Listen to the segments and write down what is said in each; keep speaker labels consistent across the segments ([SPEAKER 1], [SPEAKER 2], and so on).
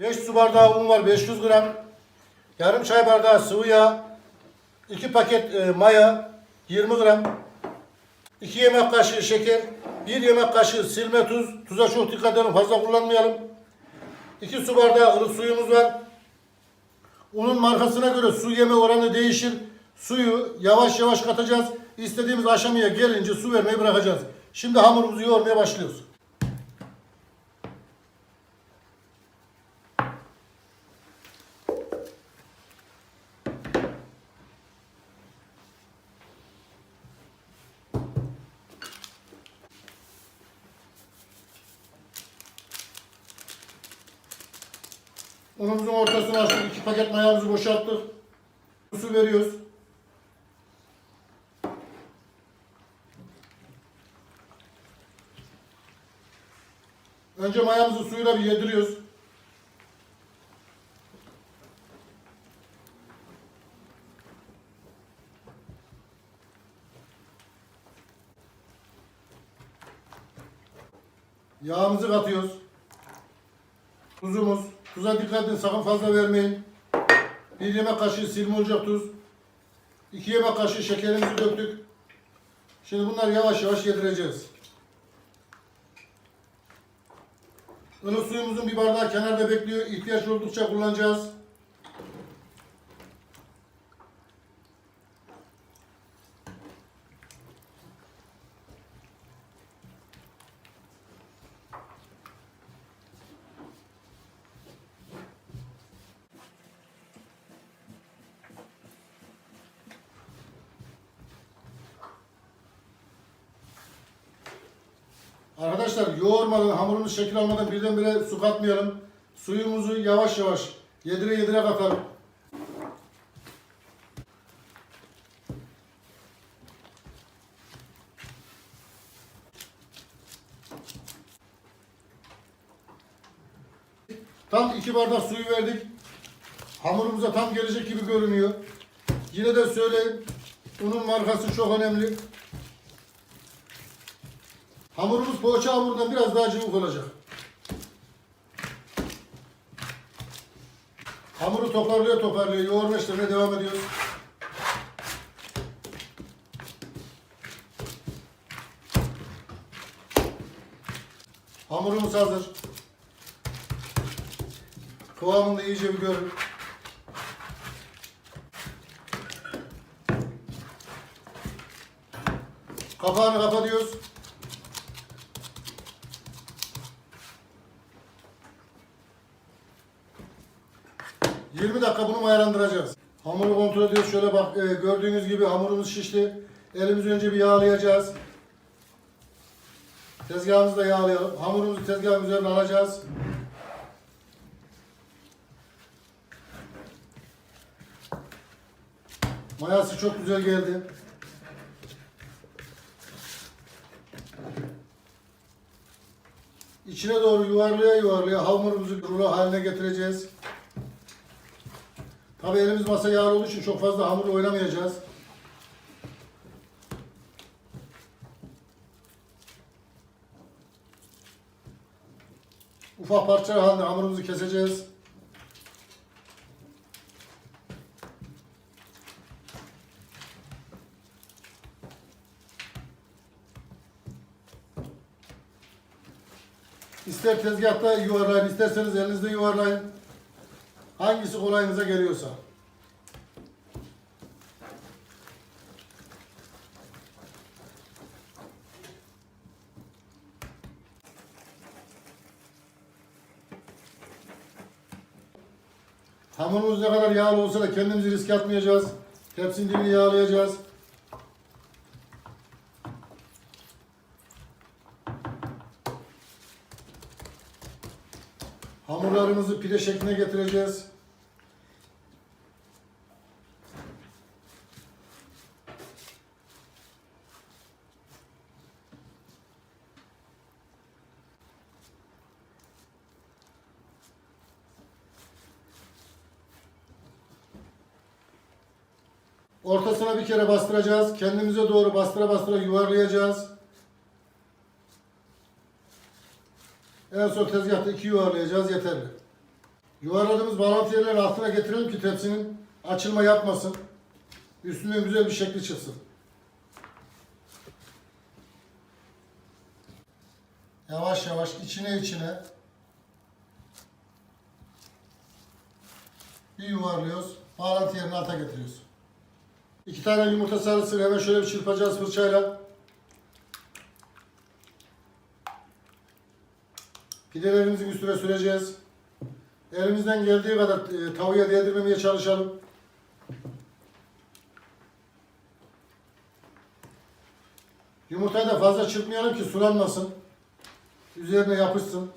[SPEAKER 1] 5 su bardağı un var 500 gram. Yarım çay bardağı sıvı yağ. 2 paket e, maya 20 gram. 2 yemek kaşığı şeker. 1 yemek kaşığı silme tuz. Tuza çok dikkat edelim fazla kullanmayalım. 2 su bardağı ılık suyumuz var. Unun markasına göre su yeme oranı değişir. Suyu yavaş yavaş katacağız. İstediğimiz aşamaya gelince su vermeyi bırakacağız. Şimdi hamurumuzu yoğurmaya başlıyoruz. Unumuzun ortasını açtık. iki paket mayamızı boşalttık. Su veriyoruz. Önce mayamızı suyla bir yediriyoruz. Yağımızı katıyoruz. Tuzumuz. Tuza dikkat edin sakın fazla vermeyin. Bir yemek kaşığı silme olacak tuz. İki yemek kaşığı şekerimizi döktük. Şimdi bunları yavaş yavaş yedireceğiz. Ilık suyumuzun bir bardağı kenarda bekliyor. İhtiyaç oldukça kullanacağız. Arkadaşlar yoğurmadan, hamurumuz şekil almadan birdenbire su katmayalım. Suyumuzu yavaş yavaş yedire yedire katalım. Tam iki bardak suyu verdik. Hamurumuza tam gelecek gibi görünüyor. Yine de söyleyeyim. Unun markası çok önemli. Hamurumuz poğaça hamurundan biraz daha cıvık olacak. Hamuru toparlıyor toparlıyor. Yoğurma işlemine devam ediyoruz. Hamurumuz hazır. Kıvamını da iyice bir görün. Kapağını kapatıyoruz. 20 dakika bunu mayalandıracağız. Hamuru kontrol ediyoruz. Şöyle bak e, gördüğünüz gibi hamurumuz şişti. Elimizi önce bir yağlayacağız. Tezgahımızı da yağlayalım. Hamurumuzu tezgahın üzerine alacağız. Mayası çok güzel geldi. İçine doğru yuvarlaya yuvarlaya hamurumuzu rulo haline getireceğiz. Tabi elimiz masa yağlı olduğu için çok fazla hamur oynamayacağız. Ufak parçalar halinde hamurumuzu keseceğiz. İster tezgahta yuvarlayın, isterseniz elinizde yuvarlayın. Hangisi kolayınıza geliyorsa. Hamurumuz ne kadar yağlı olsa da kendimizi riske atmayacağız. Tepsinin dibini yağlayacağız. Pide şekline getireceğiz. Ortasına bir kere bastıracağız. Kendimize doğru bastıra bastıra yuvarlayacağız. En son tezgahta iki yuvarlayacağız yeterli. Yuvarladığımız bağlantı yerlerini altına getirelim ki tepsinin açılma yapmasın. Üstüne güzel bir şekli çıksın. Yavaş yavaş içine içine bir yuvarlıyoruz. Bağlantı yerini alta getiriyoruz. İki tane yumurta sarısını hemen şöyle bir çırpacağız fırçayla. Pidelerimizin üstüne süreceğiz. Elimizden geldiği kadar e, tavuya değdirmemeye çalışalım. Yumurtayı da fazla çırpmayalım ki sulanmasın. Üzerine yapışsın.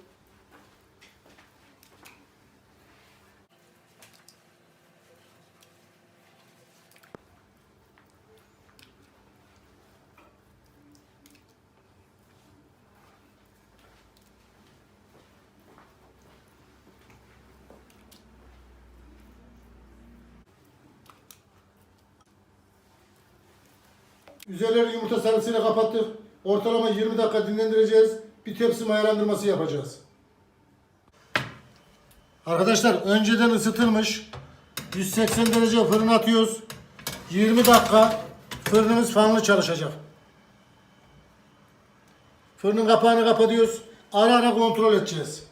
[SPEAKER 1] Üzerleri yumurta sarısıyla kapattık. Ortalama 20 dakika dinlendireceğiz. Bir tepsi mayalandırması yapacağız. Arkadaşlar önceden ısıtılmış 180 derece fırına atıyoruz. 20 dakika fırınımız fanlı çalışacak. Fırının kapağını kapatıyoruz. Ara ara kontrol edeceğiz.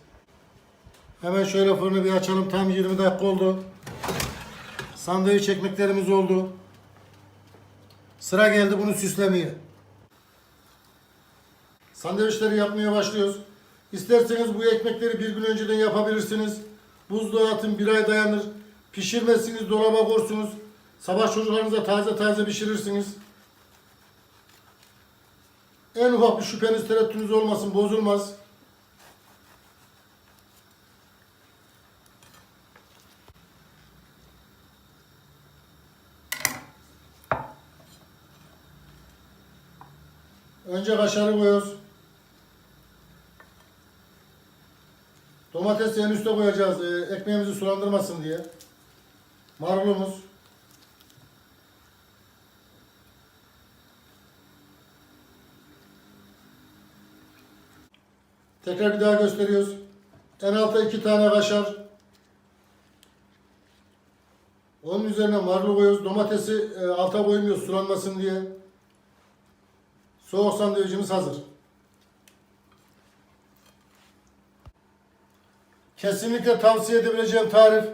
[SPEAKER 1] Hemen şöyle fırını bir açalım. Tam 20 dakika oldu. Sandviç ekmeklerimiz oldu. Sıra geldi bunu süslemeye. Sandviçleri yapmaya başlıyoruz. İsterseniz bu ekmekleri bir gün önceden yapabilirsiniz. Buzluğa atın bir ay dayanır. Pişirmezsiniz dolaba korsunuz. Sabah çocuklarınıza taze taze pişirirsiniz. En ufak bir şüpheniz tereddütünüz olmasın bozulmaz. Önce kaşarı koyuyoruz. Domatesi en üste koyacağız e, ekmeğimizi sulandırmasın diye. Marulumuz. Tekrar bir daha gösteriyoruz. En alta iki tane kaşar. Onun üzerine marulu koyuyoruz. Domatesi e, alta koymuyoruz sulanmasın diye. Soğuk sandviçimiz hazır. Kesinlikle tavsiye edebileceğim tarif.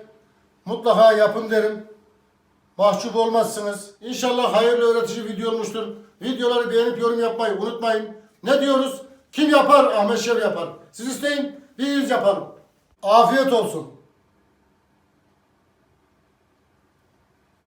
[SPEAKER 1] Mutlaka yapın derim. Mahcup olmazsınız. İnşallah hayırlı öğretici video olmuştur. Videoları beğenip yorum yapmayı unutmayın. Ne diyoruz? Kim yapar? Ahmet Şev yapar. Siz isteyin, biz yapalım. Afiyet olsun.